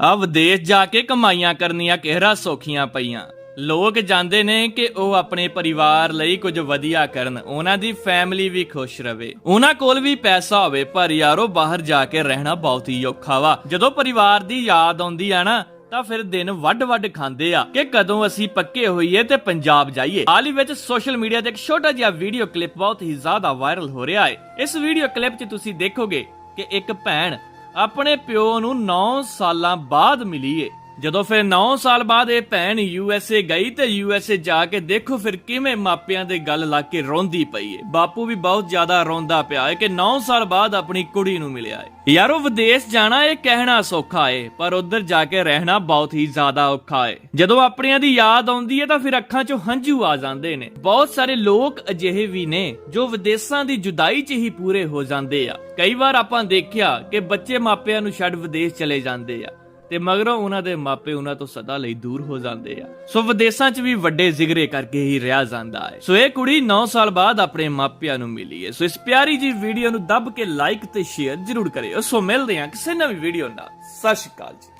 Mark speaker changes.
Speaker 1: ਆ ਵਿਦੇਸ਼ ਜਾ ਕੇ ਕਮਾਈਆਂ ਕਰਨੀਆਂ ਕਿਹੜਾ ਸੌਖੀਆਂ ਪਈਆਂ। ਲੋਕ ਜਾਂਦੇ ਨੇ ਕਿ ਉਹ ਆਪਣੇ ਪਰਿਵਾਰ ਲਈ ਕੁਝ ਵਧੀਆ ਕਰਨ, ਉਹਨਾਂ ਦੀ ਫੈਮਿਲੀ ਵੀ ਖੁਸ਼ ਰਵੇ। ਉਹਨਾਂ ਕੋਲ ਵੀ ਪੈਸਾ ਹੋਵੇ, ਪਰ ਯਾਰੋ ਬਾਹਰ ਜਾ ਕੇ ਰਹਿਣਾ ਬਹੁਤ ਹੀ ਔਖਾ ਵਾ। ਜਦੋਂ ਪਰਿਵਾਰ ਦੀ ਯਾਦ ਆਉਂਦੀ ਆ ਨਾ, ਤਾਂ ਫਿਰ ਦਿਨ ਵੱਡ-ਵੱਡ ਖਾਂਦੇ ਆ ਕਿ ਕਦੋਂ ਅਸੀਂ ਪੱਕੇ ਹੋਈਏ ਤੇ ਪੰਜਾਬ ਜਾਈਏ। ਹਾਲ ਹੀ ਵਿੱਚ ਸੋਸ਼ਲ ਮੀਡੀਆ ਤੇ ਇੱਕ ਛੋਟਾ ਜਿਹਾ ਵੀਡੀਓ ਕਲਿੱਪ ਬਹੁਤ ਹੀ ਜ਼ਿਆਦਾ ਵਾਇਰਲ ਹੋ ਰਿਹਾ ਹੈ ਇਸ ਵੀਡੀਓ ਕਲਿੱਪ 'ਚ ਤੁਸੀਂ ਦੇਖੋਗੇ ਕਿ ਇੱਕ ਭੈਣ ਆਪਣੇ ਪਿਓ ਨੂੰ 9 ਸਾਲਾਂ ਬਾਅਦ ਮਿਲੀ ਏ ਜਦੋਂ ਫਿਰ 9 ਸਾਲ ਬਾਅਦ ਇਹ ਭੈਣ ਯੂਐਸਏ ਗਈ ਤੇ ਯੂਐਸਏ ਜਾ ਕੇ ਦੇਖੋ ਫਿਰ ਕਿਵੇਂ ਮਾਪਿਆਂ ਦੇ ਗੱਲ ਲਾ ਕੇ ਰੋਂਦੀ ਪਈ ਏ। ਬਾਪੂ ਵੀ ਬਹੁਤ ਜ਼ਿਆਦਾ ਰੋਂਦਾ ਪਿਆ ਏ ਕਿ 9 ਸਾਲ ਬਾਅਦ ਆਪਣੀ ਕੁੜੀ ਨੂੰ ਮਿਲਿਆ ਏ। ਯਾਰੋ ਵਿਦੇਸ਼ ਜਾਣਾ ਇਹ ਕਹਿਣਾ ਸੌਖਾ ਏ, ਪਰ ਉੱਧਰ ਜਾ ਕੇ ਰਹਿਣਾ ਬਹੁਤ ਹੀ ਜ਼ਿਆਦਾ ਔਖਾ ਏ। ਜਦੋਂ ਆਪਣਿਆਂ ਦੀ ਯਾਦ ਆਉਂਦੀ ਏ ਤਾਂ ਫਿਰ ਅੱਖਾਂ 'ਚੋਂ ਹੰਝੂ ਆ ਜਾਂਦੇ ਨੇ। ਬਹੁਤ ਸਾਰੇ ਲੋਕ ਅਜਿਹੇ ਵੀ ਨੇ ਜੋ ਵਿਦੇਸ਼ਾਂ ਦੀ ਜੁਦਾਈ 'ਚ ਹੀ ਪੂਰੇ ਹੋ ਜਾਂਦੇ ਆ। ਕਈ ਵਾਰ ਆਪਾਂ ਦੇਖਿਆ ਕਿ ਬੱਚੇ ਮਾਪਿਆਂ ਨੂੰ ਛੱਡ ਵਿਦੇਸ਼ ਚਲੇ ਜਾਂਦੇ ਆ। ਤੇ ਮਗਰੋਂ ਉਹਨਾਂ ਦੇ ਮਾਪੇ ਉਹਨਾਂ ਤੋਂ ਸਦਾ ਲਈ ਦੂਰ ਹੋ ਜਾਂਦੇ ਆ। ਸੋ ਵਿਦੇਸ਼ਾਂ 'ਚ ਵੀ ਵੱਡੇ ਜ਼ਿਗਰੇ ਕਰਕੇ ਹੀ ਰਿਹਾ ਜਾਂਦਾ ਹੈ। ਸੋ ਇਹ ਕੁੜੀ 9 ਸਾਲ ਬਾਅਦ ਆਪਣੇ ਮਾਪਿਆਂ ਨੂੰ ਮਿਲੀ ਹੈ। ਸੋ ਇਸ ਪਿਆਰੀ ਜੀ ਵੀਡੀਓ ਨੂੰ ਦੱਬ ਕੇ ਲਾਈਕ ਤੇ ਸ਼ੇਅਰ ਜ਼ਰੂਰ ਕਰਿਓ। ਸੋ ਮਿਲਦੇ ਹਾਂ ਕਿਸੇ ਨਵੀਂ ਵੀਡੀਓ ਨਾਲ। ਸਤਿ ਸ਼੍ਰੀ ਅਕਾਲ ਜੀ।